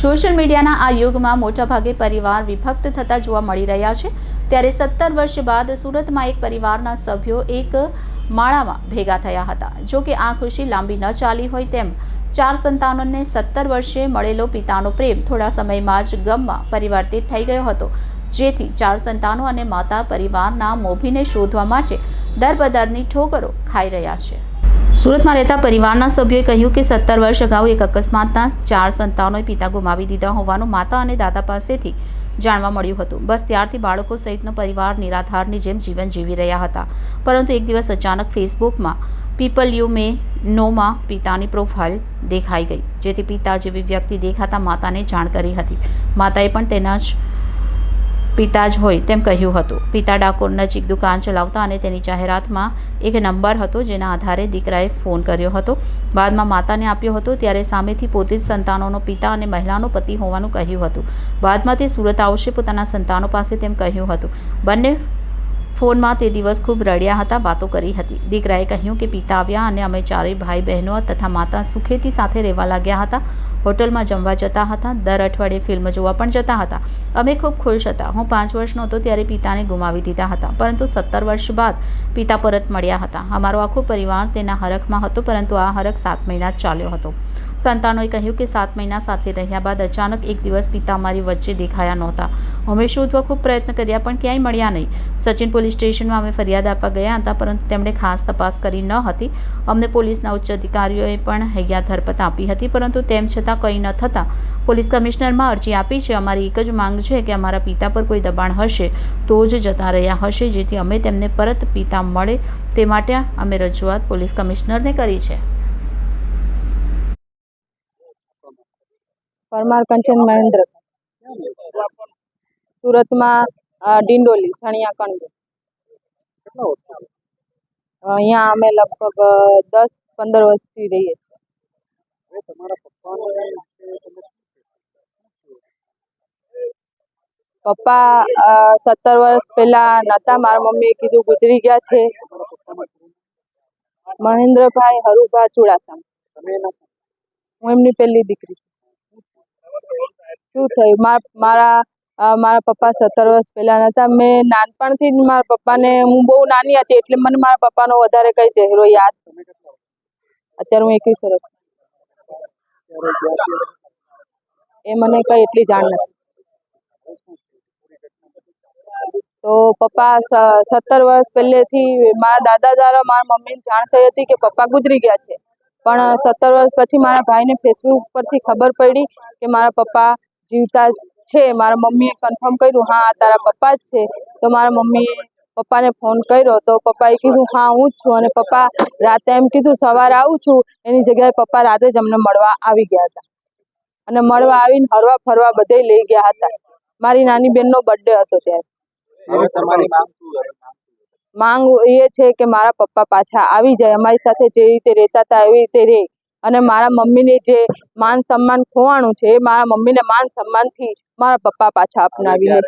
Social મીડિયાના આ યુગમાં મોટાભાગે પરિવાર વિભક્ત થતા જોવા મળી રહ્યા છે. ત્યારે સત્તર વર્ષ બાદ સુરતમાં એક પરિવારના સભ્યો એક માળામાં ભેગા થયા હતા. જો કે આ ખુશી લાંબી ન ચાલી હોય તેમ ચાર સંતાનોને સત્તર વર્ષે મળેલો પિતાનો પ્રેમ થોડા સમયમાં જ ગમમાં પરિવર્તિત થઈ ગયો હતો. જેથી ચાર સંતાનો અને માતા પરિવારના મોભીને શોધવા માટે દરબદરની ઠોકરો ખાઈ રહ્યા છે. સુરતમાં રહેતા પરિવારના સભ્યોએ કહ્યું કે સત્તર વર્ષ અગાઉ એક અકસ્માતના ચાર સંતાનોએ પિતા ગુમાવી દીધા હોવાનું માતા અને દાદા પાસેથી જાણવા મળ્યું હતું. બસ ત્યારથી બાળકો સહિતનો પરિવાર નિરાધારની જેમ જીવન જીવી રહ્યા હતા. પરંતુ એક દિવસ અચાનક ફેસબુકમાં પીપલ યુ મે નોમાં પિતાની પ્રોફાઇલ દેખાઈ ગઈ, જેથી પિતા જેવી વ્યક્તિ દેખાતા માતાને જાણ કરી હતી. માતાએ પણ તેના જ પિતા જ હોય તેમ કહ્યું હતું. પિતા ડાકોર નજીક દુકાન ચલાવતા અને તેની જાહેરાતમાં એક નંબર હતો જેના આધારે દીકરાએ ફોન કર્યો હતો. બાદમાં માતાને આપ્યો હતો ત્યારે સામેથી પોતે જ સંતાનોનો પિતા અને મહિલાનો પતિ હોવાનું કહ્યું હતું. બાદમાં તે સુરત આવશે પોતાના સંતાનો પાસે તેમ કહ્યું હતું. બંને ફોનમાં તે દિવસ ખૂબ રડ્યા હતા, વાતો કરી હતી. દીકરાએ કહ્યું કે પિતા આવ્યા અને અમે ચારેય ભાઈ બહેનો તથા માતા સુખેથી સાથે રહેવા લાગ્યા હતા. હોટલમાં જમવા જતા હતા, દર અઠવાડિયે ફિલ્મ જોવા પણ જતા હતા. અમે ખૂબ ખુશ હતા. હું પાંચ વર્ષનો હતો ત્યારે પિતાને ગુમાવી દીધા હતા, પરંતુ સત્તર વર્ષ બાદ પિતા પરત મળ્યા હતા. અમારો આખો પરિવાર તેના હરખમાં હતો, પરંતુ આ હરખ સાત મહિના જ ચાલ્યો હતો. સંતાનોએ કહ્યું કે સાત મહિના સાથે રહ્યા બાદ અચાનક એક દિવસ પિતા અમારી વચ્ચે દેખાયા નહોતા. અમે શોધવા ખૂબ પ્રયત્ન કર્યા, પણ ક્યાંય મળ્યા નહીં. સચિન પોલીસ સ્ટેશનમાં અમે ફરિયાદ આપવા ગયા હતા, પરંતુ તેમણે ખાસ તપાસ કરી ન હતી. અમને પોલીસના ઉચ્ચ અધિકારીઓએ પણ હૈયા ધરપત આપી હતી, પરંતુ તેમ છતાં કંઈ ન થતાં. પોલીસ કમિશનરમાં અરજી આપી છે, અમારી એક જ માંગ છે કે અમારા પિતા પર કોઈ દબાણ હશે, તો જ જતા રહ્યા હશે, જેથી અમે તેમને પરત પિતા મળે. તે માટે અમે રજૂઆત પોલીસ કમિશનરને કરી છે. પરમાર કંચન મહેન્દ્ર. સુરતમાં ડિંડોલી ધણિયા કણગી અહીંયા અમે લગભગ દસ પંદર વર્ષથી રહીએ છીએ. પપ્પા સત્તર વર્ષ પહેલા નહોતા મારા મમ્મીએ કીધું ગુજરી ગયા છે. મહેન્દ્રભાઈ હરુભા ચુડાસમ. હું એમની પહેલી દીકરી છું. શું થયું? માર- મારા પપ્પા સત્તર વર્ષ પહેલા હતા મેં નાનપણથી જ મારા પપ્પાને હું બહુ નાની હતી એટલે મને મારા પપ્પાનો વધારે કઈ ચહેરો યાદ અત્યારે હું એકવીસ વર્ષ. એ મને કઈ એટલી જાણ નથી. તો પપ્પા સત્તર વર્ષ પહેલેથી મારા દાદા દ્વારા મારા મમ્મીને જાણ થઈ હતી કે પપ્પા ગુજરી ગયા છે. પણ સત્તર વર્ષ પછી મારા ભાઈને ફેસબુક પરથી ખબર પડી કે મારા પપ્પા જીવતા છે. મારા મમ્મીએ કન્ફર્મ કર્યું હા તારા પપ્પા જ છે. તો મારા મમ્મીએ પપ્પાને ફોન કર્યો. તો પપ્પાએ કીધું હા હું જ છું. અને પપ્પા રાતે એમ કીધું સવારે આવું છું. એની જગ્યાએ પપ્પા રાતે જ અમને મળવા આવી ગયા હતા. અને મળવા આવીને હરવા ફરવા બધે લઈ ગયા હતા. મારી નાની બેનનો બર્થડે હતો ત્યારે. માંગ માંગ એ છે કે મારા પપ્પા પાછા આવી જાય. અમારી સાથે જે રીતે રહેતા હતા એવી રીતે રહે. અને મારા મમ્મીને જે માન સન્માન ખોવાણું છે, એ મારા મમ્મીને માન સન્માનથી મારા પપ્પા પાછા અપનાવી લે